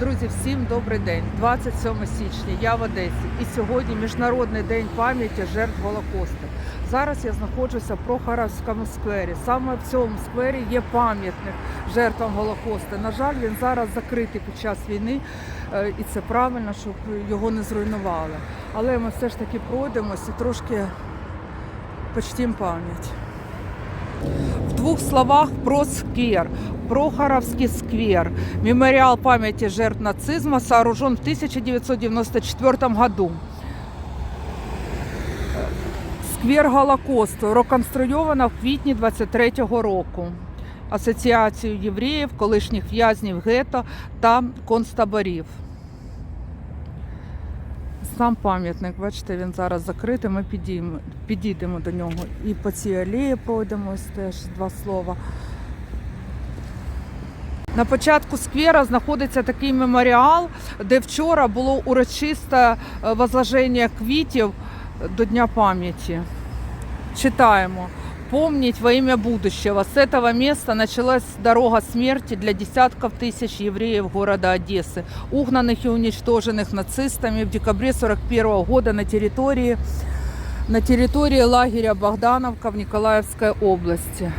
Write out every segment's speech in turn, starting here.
Друзі, всім добрий день. 27 січня. Я в Одесі. І сьогодні Міжнародний день пам'яті жертв Голокосту. Зараз я знаходжуся в Прохоровському сквері. Саме в цьому сквері є пам'ятник жертвам Голокосту. На жаль, він зараз закритий під час війни, е, і це правильно, щоб його не зруйнували. Але ми все ж таки пройдемось і трошки почтім пам'ять. В двух словах про сквер. Прохоровский сквер. Мемориал памяти жертв нацизма сооружен в 1994 году. Сквер Голокосту реконструйовано в квітні 23-го року. Асоціацією євреїв, колишніх в'язнів гетто та концтаборів. Сам пам'ятник, бачите, він зараз закритий. Ми підіймо, підійдемо до нього. І по цій алеї пройдемось теж два слова. На початку сквера знаходиться такий меморіал, де вчора було урочисте е, возложення квітів до Дня пам'яті. Читаємо Помнить во имя будущего. С этого места началась дорога смерти для десятков тысяч евреев города Одессы, угнанных и уничтоженных нацистами в декабре 1941 года на территории, на территории лагеря Богдановка в Николаевской области.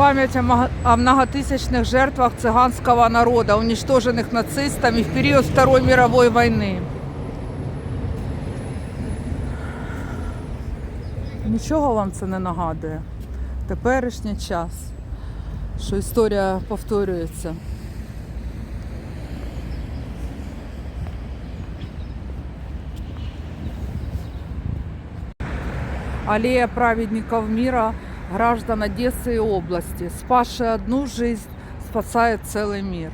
Память о мого- о многотысячных жертвах цыганского народа, уничтоженных нацистами в период Второй мировой войны. Нічого вам це не нагадує. Теперішній час, що історія повторюється. Аллея праведников мира, граждан Одессы и области. Спасшая одну жизнь, спасает целый мир.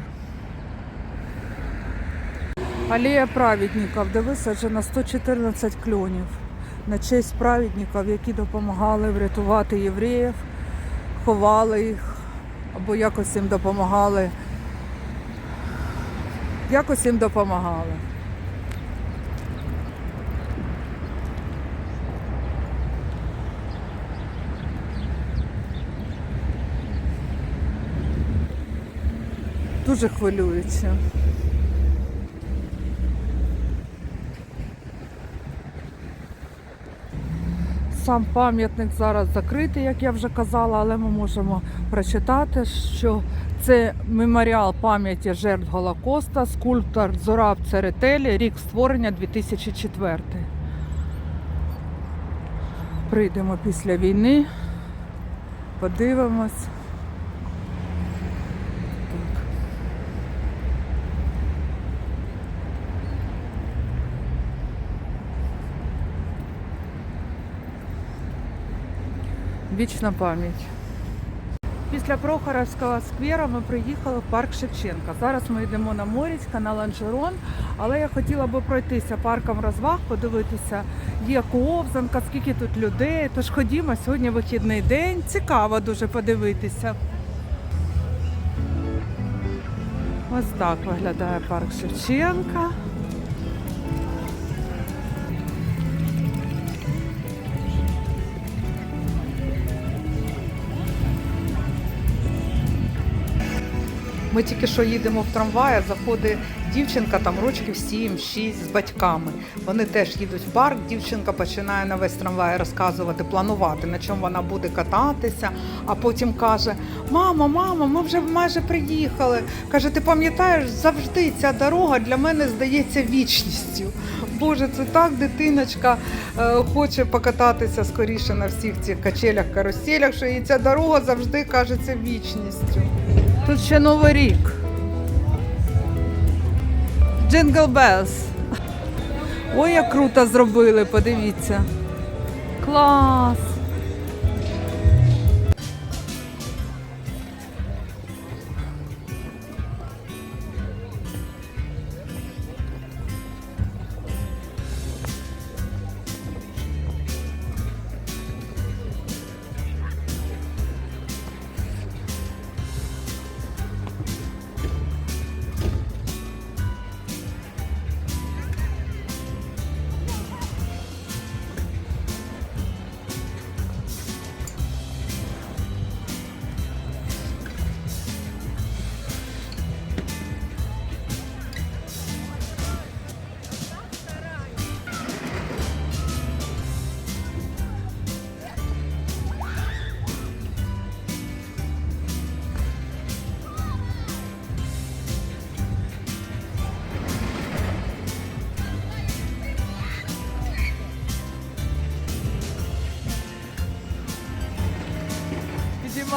Алея праведників, де висаджено 114 кльонів на честь праведників, які допомагали врятувати євреїв, ховали їх або якось їм допомагали. Якось їм допомагали. Дуже хвилююче. Сам пам'ятник зараз закритий, як я вже казала, але ми можемо прочитати, що це меморіал пам'яті жертв Голокоста, скульптор Зораб Церетелі, рік створення 2004. Прийдемо після війни, подивимось. Вічна пам'ять. Після Прохоровського сквера ми приїхали в парк Шевченка. Зараз ми йдемо на Моріцька, на Ланжерон, але я хотіла би пройтися парком розваг, подивитися, є ковзанка, скільки тут людей. Тож ходімо, сьогодні вихідний день. Цікаво дуже подивитися. Ось так виглядає парк Шевченка. Ми тільки що їдемо в трамваї, заходить дівчинка там рочків 7-6 з батьками. Вони теж їдуть в парк. Дівчинка починає на весь трамвай розказувати, планувати, на чому вона буде кататися. А потім каже: Мама, мама, ми вже майже приїхали. Каже, ти пам'ятаєш, завжди ця дорога для мене здається вічністю. Боже, це так дитиночка е, хоче покататися скоріше на всіх цих качелях, каруселях, що їй ця дорога завжди кажеться вічністю. Тут ще Новий рік. Джингл Белс. Ой, як круто зробили, подивіться. Клас.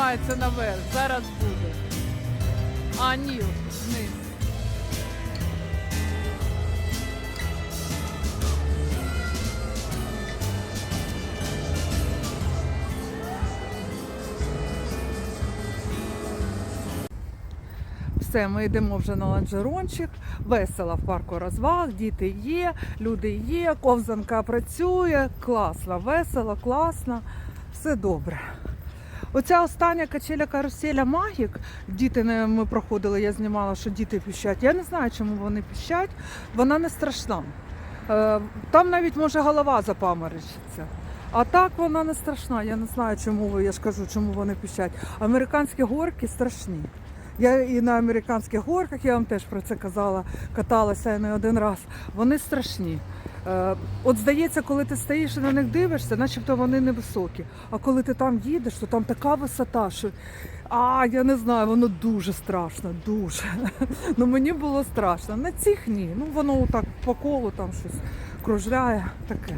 Піднімається наверх. Зараз буде. А, ні, вниз. Все, ми йдемо вже на ланжерончик, весело в парку розваг, діти є, люди є, ковзанка працює, класно, весело, класно, все добре. Оця остання качеля каруселя Магік, діти не- ми проходили, я знімала, що діти піщать. Я не знаю, чому вони піщать, вона не страшна. Е, Там навіть може голова запаморочиться. А так вона не страшна. Я не знаю, чому я ж кажу, чому вони піщать. Американські горки страшні. Я і на американських горках, я вам теж про це казала, каталася не один раз. Вони страшні. Е, От здається, коли ти стоїш і на них дивишся, начебто вони невисокі. А коли ти там їдеш, то там така висота, що а я не знаю, воно дуже страшно, дуже. Ну мені було страшно. На цих ні. Ну воно так по колу там щось кружляє, таке.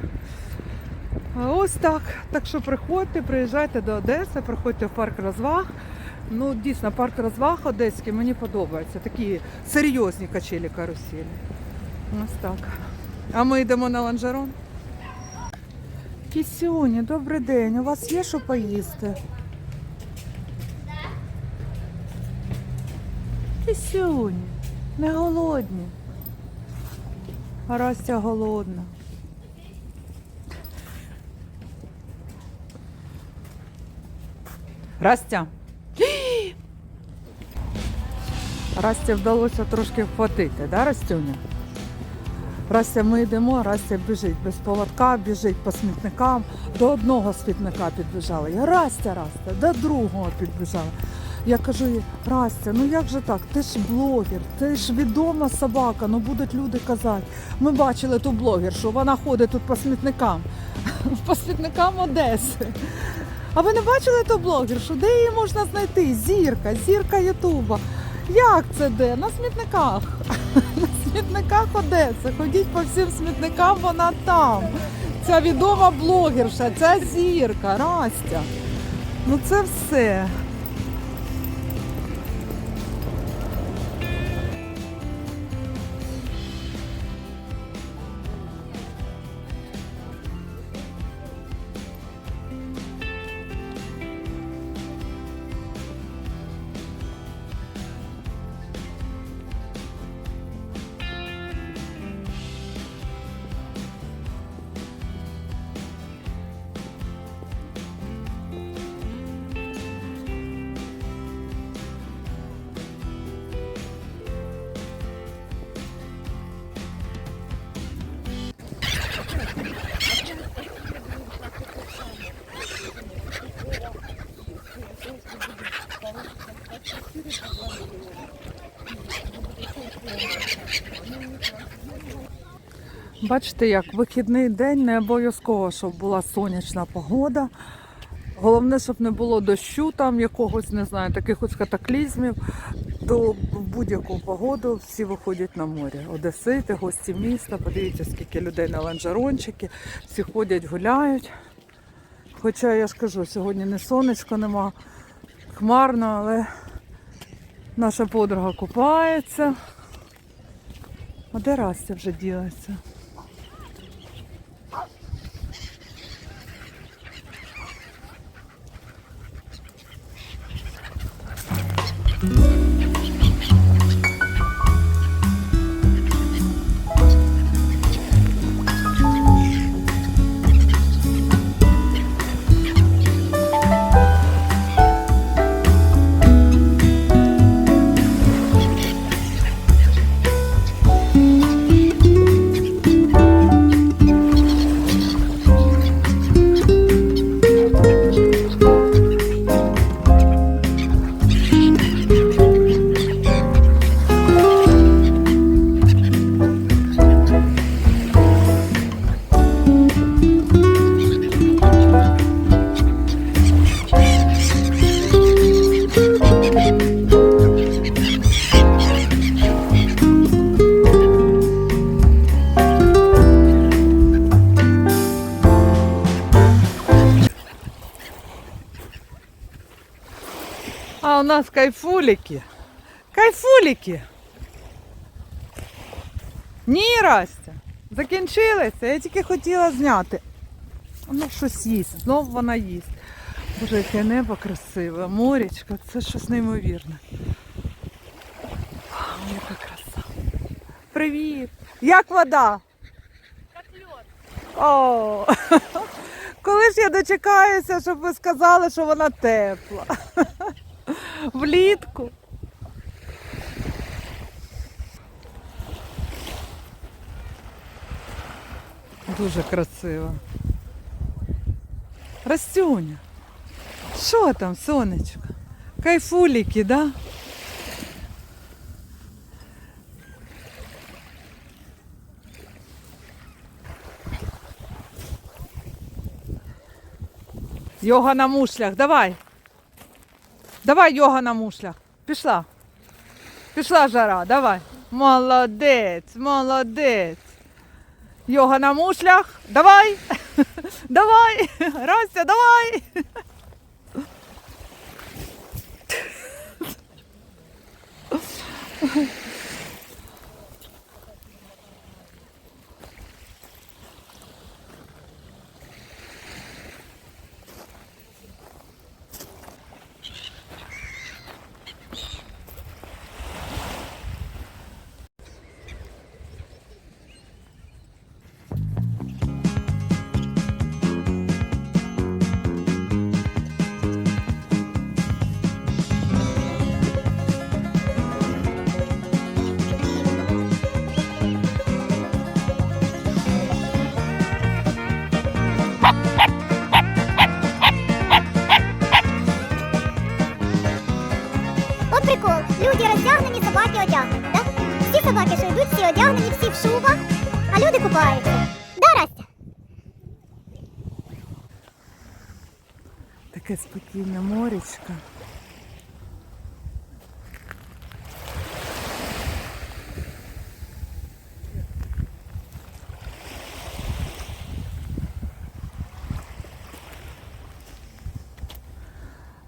А Ось так. Так що приходьте, приїжджайте до Одеси, приходьте в парк розваг. Ну, дійсно, парк розваг одеський мені подобається. Такі серйозні качелі каруселі. Ось так. А ми йдемо на ланжерон. Кісюні, добрий день. У вас є що поїсти? Кісюні, не голодні. А Растя голодна. Растя. Расті вдалося трошки вхватити, да, Растюня? Растя, ми йдемо, Растя біжить без поводка, біжить по смітникам. До одного смітника підбіжала. Я Растя, Растя, до другого підбіжала. Я кажу їй, Растя, ну як же так? Ти ж блогер, ти ж відома собака, ну будуть люди казати. Ми бачили ту блогершу, вона ходить тут по смітникам, по смітникам Одеси. А ви не бачили ту блогершу? Де її можна знайти? Зірка, зірка Ютуба. Як це де? На смітниках. На смітниках Одеси. Ходіть по всім смітникам, вона там. Ця відома блогерша, ця зірка, Растя. Ну це все. Бачите, як вихідний день не обов'язково, щоб була сонячна погода. Головне, щоб не було дощу, там якогось, не знаю, таких ось катаклізмів, то в будь-яку погоду всі виходять на море. Одесити, гості міста. Подивіться, скільки людей на ланжерончики, всі ходять, гуляють. Хоча я ж кажу, сьогодні не сонечко нема, хмарно, але наша подруга купається. А де Растя вже ділиться? Нас кайфуліки. Кайфуліки. Ні, Растя, закінчилися. Я тільки хотіла зняти. Вона щось їсть, знов вона їсть. Боже, яке небо красиве, морячко, це щось неймовірне. Яка краса. Привіт! Як вода? О, коли ж я дочекаюся, щоб ви сказали, що вона тепла. Влітку. Дуже красиво. Растюня. Що там, сонечко? Кайфуліки, да? Йога на мушлях, давай. Давай йога на мушлях. Пішла. Пішла жара, давай. Молодець, молодець. Йога на мушлях. Давай. Давай. Растя, давай. Таке спокійне моречко.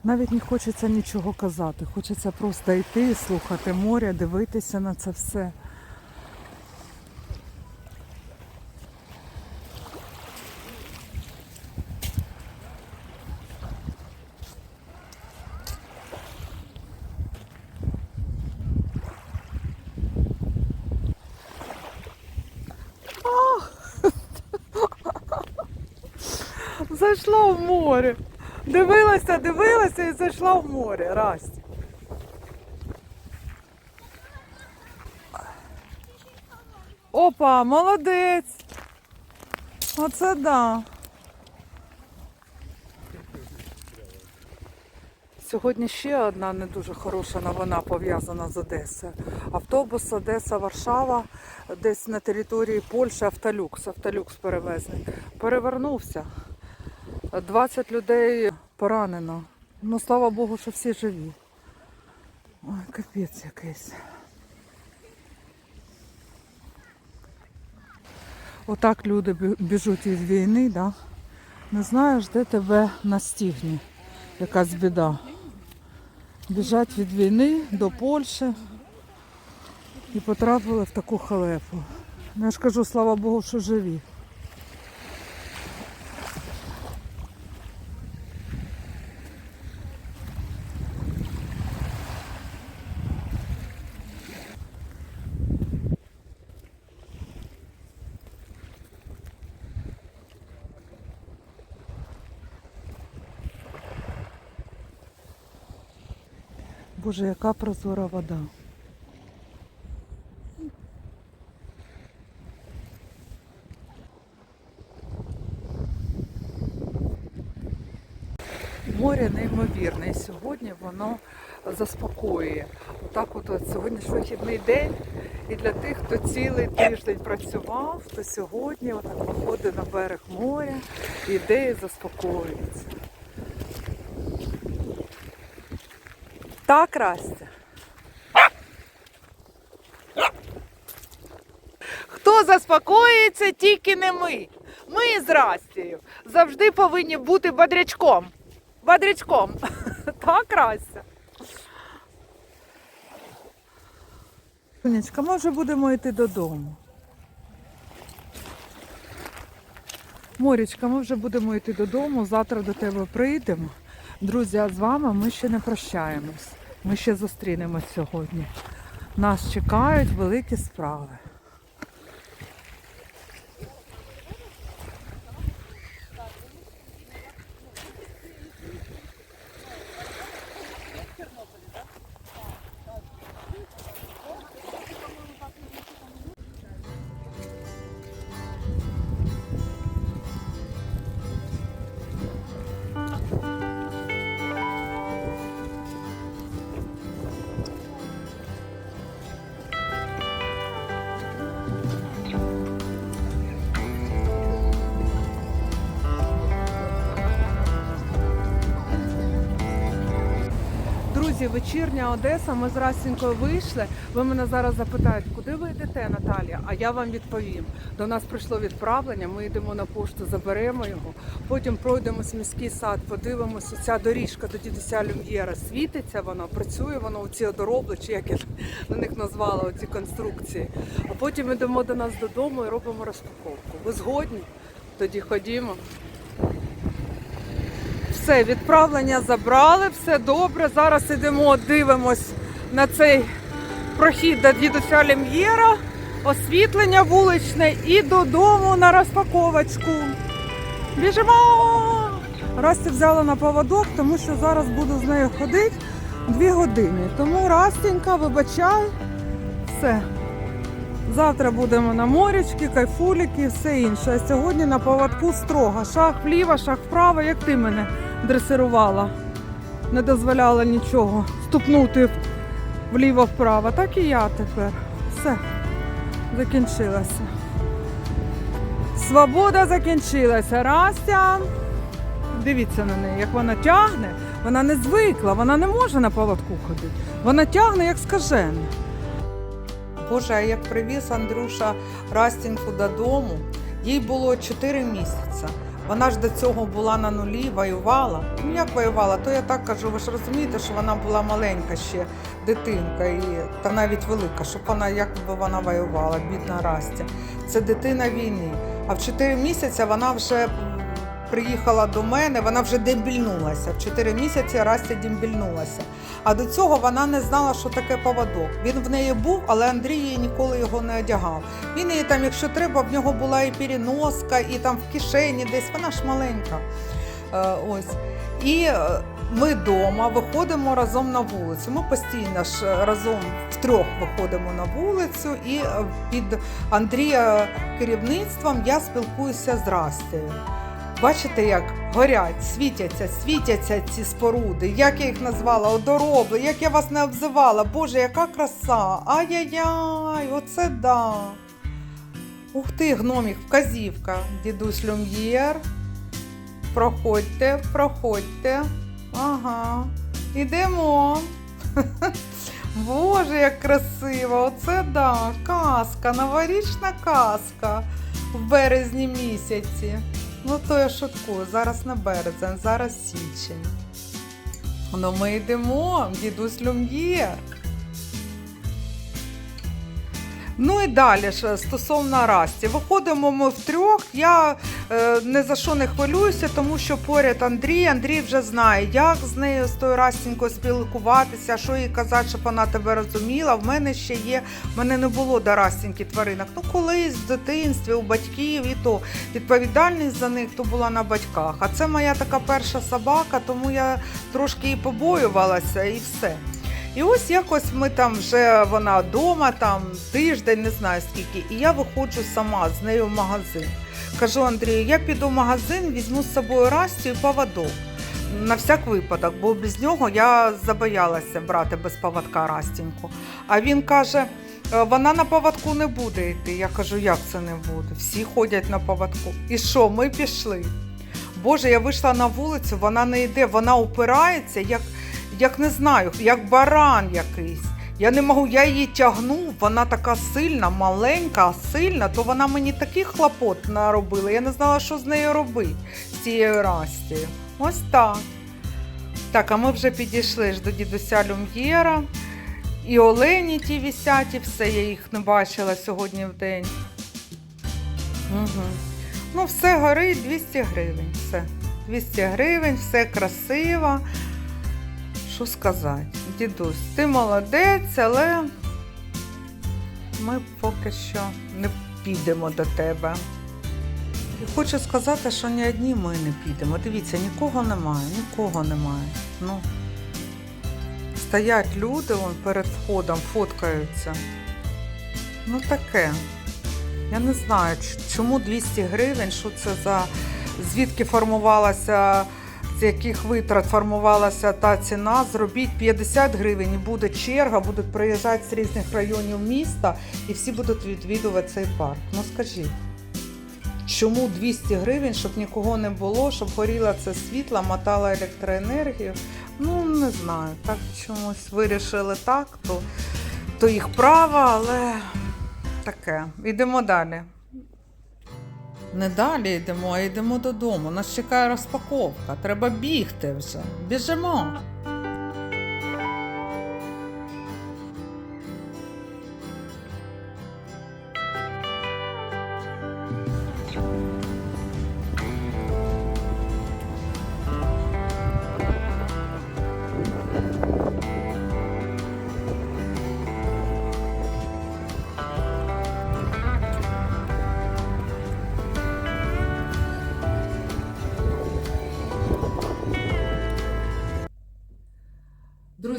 Навіть не хочеться нічого казати, хочеться просто йти, слухати море, дивитися на це все. Зайшла в море. Дивилася, і зайшла в море. Расті. Опа, молодець. Оце да. Сьогодні ще одна не дуже хороша новина пов'язана з Одесою. Автобус Одеса-Варшава десь на території Польщі Автолюкс. Автолюкс перевезли. Перевернувся. 20 людей поранено. Ну, слава Богу, що всі живі. Ой, капець якийсь. Отак люди біжуть від війни, да? не знаєш, де тебе настигне якась біда. Біжать від війни до Польщі і потрапили в таку халепу. Ну, я ж кажу, слава Богу, що живі. Боже, яка прозора вода. Море неймовірне. І сьогодні воно заспокоює. Отак от, от сьогодні ж вихідний день. І для тих, хто цілий тиждень працював, то сьогодні отак виходить на берег моря, іде і заспокоюється. кота красться. Хто заспокоїться, тільки не ми. Ми з Растією завжди повинні бути бадрячком. Бодрячком. Так, Растя? Сонечка, може будемо йти додому. Морічка, ми вже будемо йти додому, завтра до тебе прийдемо. Друзі, а з вами ми ще не прощаємось. Ми ще зустрінемось сьогодні. Нас чекають великі справи. Друзі, вечірня Одеса. Ми з Расінькою вийшли. Ви мене зараз запитаєте, куди ви йдете, Наталія? А я вам відповім. До нас прийшло відправлення. Ми йдемо на пошту, заберемо його. Потім пройдемось міський сад, подивимося. Ця доріжка до дідуся Люм'єра світиться. Воно працює. Воно у ці одоробли, чи як я на них назвала оці конструкції. А потім йдемо до нас додому і робимо розпаковку. Ви згодні? Тоді ходімо. Все, відправлення забрали, все добре. Зараз ідемо, дивимось на цей прохід до дідуся Лем'єра, освітлення вуличне і додому на розпаковочку. Біжимо! Расті взяла на поводок, тому що зараз буду з нею ходити дві години. Тому Растенька, вибачай, все. Завтра будемо на морячки, кайфуліки все інше. А сьогодні на поводку строго. Шаг вліво, шаг вправо, як ти мене дресирувала. Не дозволяла нічого ступнути вліво-вправо. Так і я тепер. Все. Закінчилося. Свобода закінчилася. Растя. Дивіться на неї, як вона тягне. Вона не звикла, вона не може на поводку ходити. Вона тягне, як скажена. Боже, як привіз Андрюша Растінку додому, їй було 4 місяці. Вона ж до цього була на нулі, воювала. Ну як воювала, то я так кажу, ви ж розумієте, що вона була маленька ще дитинка, і, та навіть велика, щоб вона як би вона воювала, бідна Растя. Це дитина війни. А в 4 місяці вона вже приїхала до мене, вона вже дембільнулася. В 4 місяці Растя дембільнулася. А до цього вона не знала, що таке поводок. Він в неї був, але Андрій їй ніколи його не одягав. Він її там, якщо треба, в нього була і переноска, і там в кишені десь. Вона ж маленька. Е, ось. І е, ми вдома виходимо разом на вулицю. Ми постійно ж разом втрьох виходимо на вулицю, і е, під Андрія керівництвом я спілкуюся з Растею. Бачите, як горять, світяться, світяться ці споруди, як я їх назвала, одоробли, як я вас не обзивала. Боже, яка краса! Ай-яй-яй, оце да. Ух ти, гномік, вказівка. Дідусь Люм'єр. Проходьте, проходьте. Ага. Ідемо. Боже, як красиво! Оце да, казка, новорічна казка в березні місяці. Ну, то я шуткую, зараз не березень, зараз січень. Ну, ми йдемо, дідусь Люм'єр. Ну і далі ж стосовно Расті. Виходимо ми втрьох. Я е, не за що не хвилююся, тому що поряд Андрій. Андрій вже знає, як з нею з тою Растінькою спілкуватися, що їй казати, щоб вона тебе розуміла. В мене ще є, в мене не було до Растіньки тваринок. Ну колись в дитинстві у батьків і то відповідальність за них то була на батьках. А це моя така перша собака, тому я трошки і побоювалася, і все. І ось якось ми там вже вона вдома, там тиждень, не знаю скільки, і я виходжу сама з нею в магазин. Кажу Андрію, я піду в магазин, візьму з собою Растю і поводок. На всяк випадок, бо без нього я забоялася брати без поводка Растіньку. А він каже: «Е, вона на поводку не буде йти. Я кажу, як це не буде? Всі ходять на поводку. І що, ми пішли. Боже, я вийшла на вулицю, вона не йде, вона упирається, як, як не знаю, як баран якийсь. Я не можу, я її тягнув, вона така сильна, маленька, сильна, то вона мені таких хлопот наробила. Я не знала, що з нею робити, з цією Растією. Ось так. Так, а ми вже підійшли ж до дідуся Люм'єра. І олені ті вісять, все, я їх не бачила сьогодні в день. Угу. Ну, все горить 200 гривень. Все. 200 гривень, все красиво. Що сказати, дідусь, ти молодець, але ми поки що не підемо до тебе. І хочу сказати, що ні одні ми не підемо. Дивіться, нікого немає, нікого немає. Ну, стоять люди вон перед входом, фоткаються. Ну таке. Я не знаю, чому 200 гривень, що це за звідки формувалася, з яких витрат формувалася та ціна. Зробіть 50 гривень і буде черга, будуть приїжджати з різних районів міста і всі будуть відвідувати цей парк. Ну скажіть. Чому 200 гривень, щоб нікого не було, щоб горіло це світло, мотало електроенергію? Ну, не знаю. Так чомусь вирішили так, то, то їх право, але таке. Йдемо далі. Не далі йдемо, а йдемо додому. Нас чекає розпаковка. Треба бігти вже. Біжимо.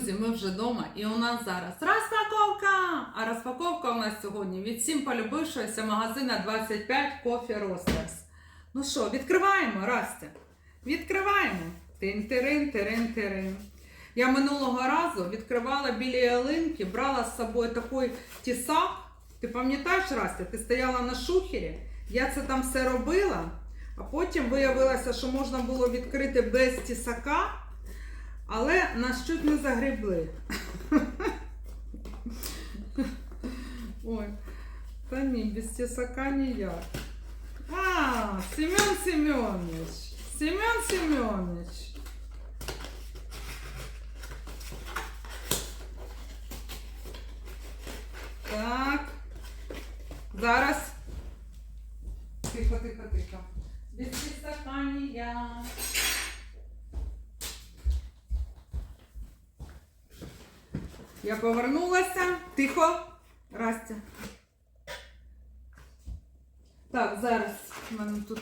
Друзі, ми вже вдома і у нас зараз розпаковка! А розпаковка у нас сьогодні від всім полюбившогося магазина 25 Coffee Roasters. Ну що, відкриваємо, Растя? Відкриваємо. Тин-тирин, тирин-тирин. Я минулого разу відкривала біля ялинки, брала з собою такий тісак. Ти пам'ятаєш, Растя, ти стояла на шухері, я це там все робила, а потім виявилося, що можна було відкрити без тісака. Але нас чуть не загребли. Ой, та ні, без тісака ніяк. А, Семен Семенович. Семен Семенович. Так. Зараз. Тихо, тихо, тихо. Без тісака ніяк. Я повернулася. Тихо. Растя. Так, зараз в мене тут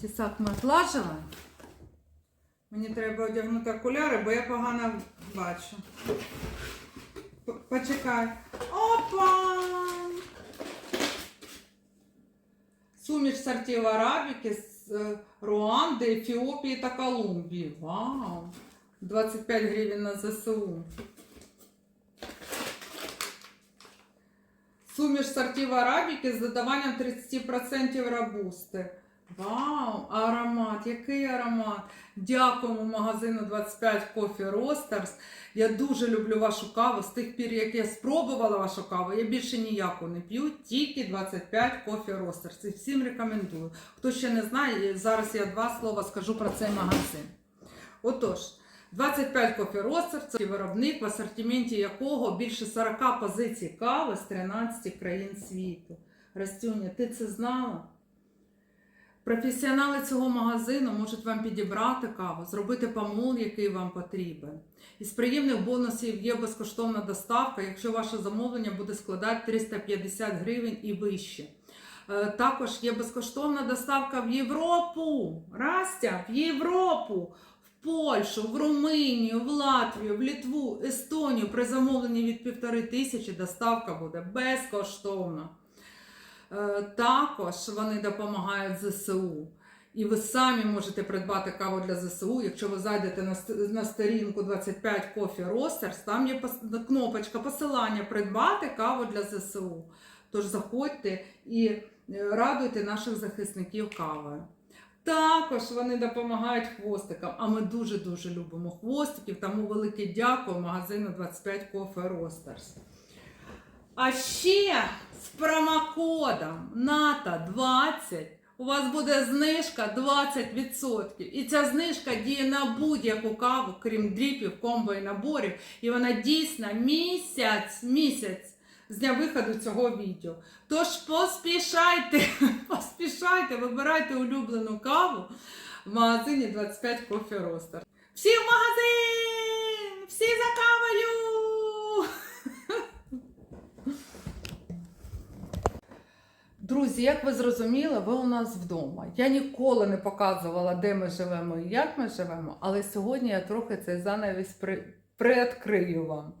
тісак ми отлажила. Мені треба одягнути окуляри, бо я погано бачу. Почекай. Опа! Суміш сортів арабіки з е, Руанди, Ефіопії та Колумбії. Вау! 25 гривень на ЗСУ. Суміш сортів арабіки з додаванням 30% робусти. Вау, аромат, який аромат! Дякуємо магазину 25 Coffee Roasters. Я дуже люблю вашу каву. З тих пір, як я спробувала вашу каву, я більше ніяку не п'ю, тільки 25 Coffee Roasters. І всім рекомендую. Хто ще не знає, зараз я два слова скажу про цей магазин. Отож, 25 Coffee Roasters – це виробник, в асортименті якого більше 40 позицій кави з 13 країн світу. Растюня, ти це знала? Професіонали цього магазину можуть вам підібрати каву, зробити помол, який вам потрібен. Із приємних бонусів є безкоштовна доставка, якщо ваше замовлення буде складати 350 гривень і вище. Е, Також є безкоштовна доставка в Європу. Растя, в Європу, Польщу, в Румунію, в Латвію, в Літву, Естонію. При замовленні від півтори тисячі доставка буде безкоштовна. Е, Також вони допомагають ЗСУ. І ви самі можете придбати каву для ЗСУ, якщо ви зайдете на, сторінку 25 Coffee Roasters, там є кнопочка посилання придбати каву для ЗСУ. Тож заходьте і е, радуйте наших захисників кавою. Також вони допомагають хвостикам, а ми дуже-дуже любимо хвостиків, тому велике дякую магазину 25 Coffee Roasters. А ще з промокодом НАТО 20 у вас буде знижка 20%. І ця знижка діє на будь-яку каву, крім дріпів, комбо і наборів. І вона дійсна місяць, місяць з дня виходу цього відео. Тож поспішайте, поспішайте, вибирайте улюблену каву в магазині 25 Coffee Roaster. Всі в магазин! Всі за кавою! Друзі, як ви зрозуміли, ви у нас вдома. Я ніколи не показувала, де ми живемо і як ми живемо, але сьогодні я трохи цей занавіс при... приоткрию вам.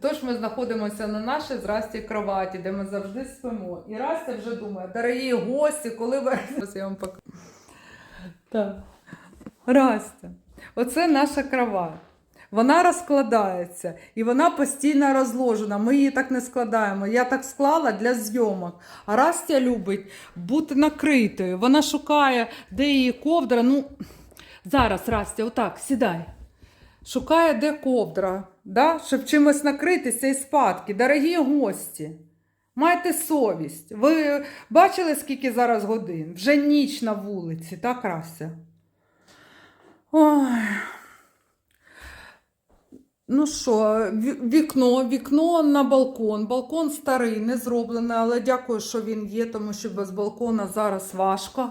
Тож ми знаходимося на нашій зрасті кроваті, де ми завжди спимо. І Растя вже думає, дорогі гості, коли ви я вам покажу. Оце наша кровать. Вона розкладається і вона постійно розложена. Ми її так не складаємо. Я так склала для зйомок. А Растя любить бути накритою. Вона шукає, де її ковдра. Ну, зараз, Растя, отак, сідай. Шукає, де ковдра, да? щоб чимось накритися і спадки. Дорогі гості, майте совість. Ви бачили, скільки зараз годин? Вже ніч на вулиці, так, Растя? Ой. Ну що, вікно, вікно на балкон. Балкон старий, не зроблений, але дякую, що він є, тому що без балкона зараз важко.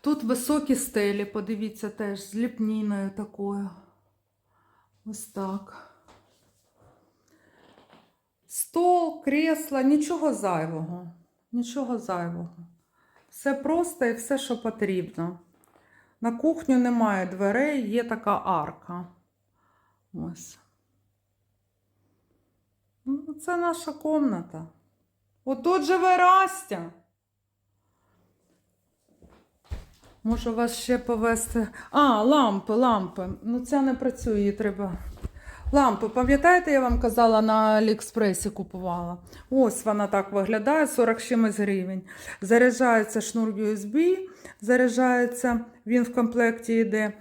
Тут високі стелі, подивіться теж, з ліпніною такою. Ось так. Стол, кресла, нічого зайвого. Нічого зайвого. Все просто і все, що потрібно. На кухню немає дверей, є така арка. Ось. Ну, це наша комната. Отут живе Растя. Можу вас ще повести. А, лампи, лампи. Ну, ця не працює, її треба. Лампи, пам'ятаєте, я вам казала, на Аліекспресі купувала? Ось вона так виглядає, 40 чимось гривень. Заряджається шнур USB, заряджається, він в комплекті йде.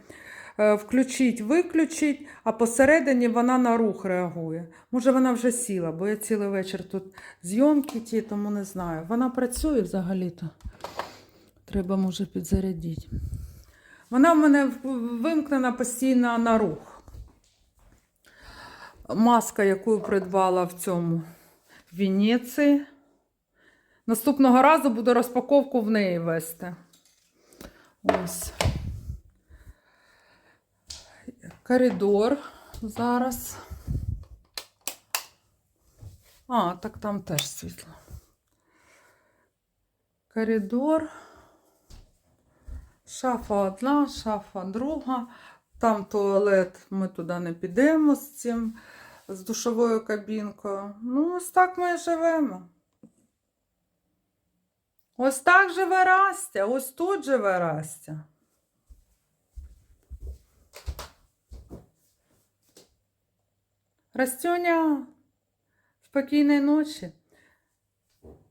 Е, Включить, виключить, а посередині вона на рух реагує. Може, вона вже сіла, бо я цілий вечір тут зйомки ті, тому не знаю. Вона працює взагалі-то. Треба, може, підзарядити. Вона в мене вимкнена постійно на рух. Маска, яку придбала в цьому в Венеції. Наступного разу буду розпаковку в неї вести. Ось. Коридор зараз. А, так там теж світло. Коридор. Шафа одна, шафа друга. Там туалет, ми туди не підемо з цим, з душовою кабінкою. Ну, ось так ми живемо. Ось так живе Растя, ось тут живе Растя. Растюня, спокійної ночі.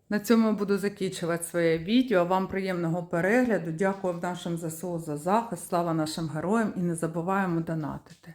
На цьому буду закінчувати своє відео. Вам приємного перегляду. Дякую нашим ЗСУ за захист. Слава нашим героям і не забуваємо донатити.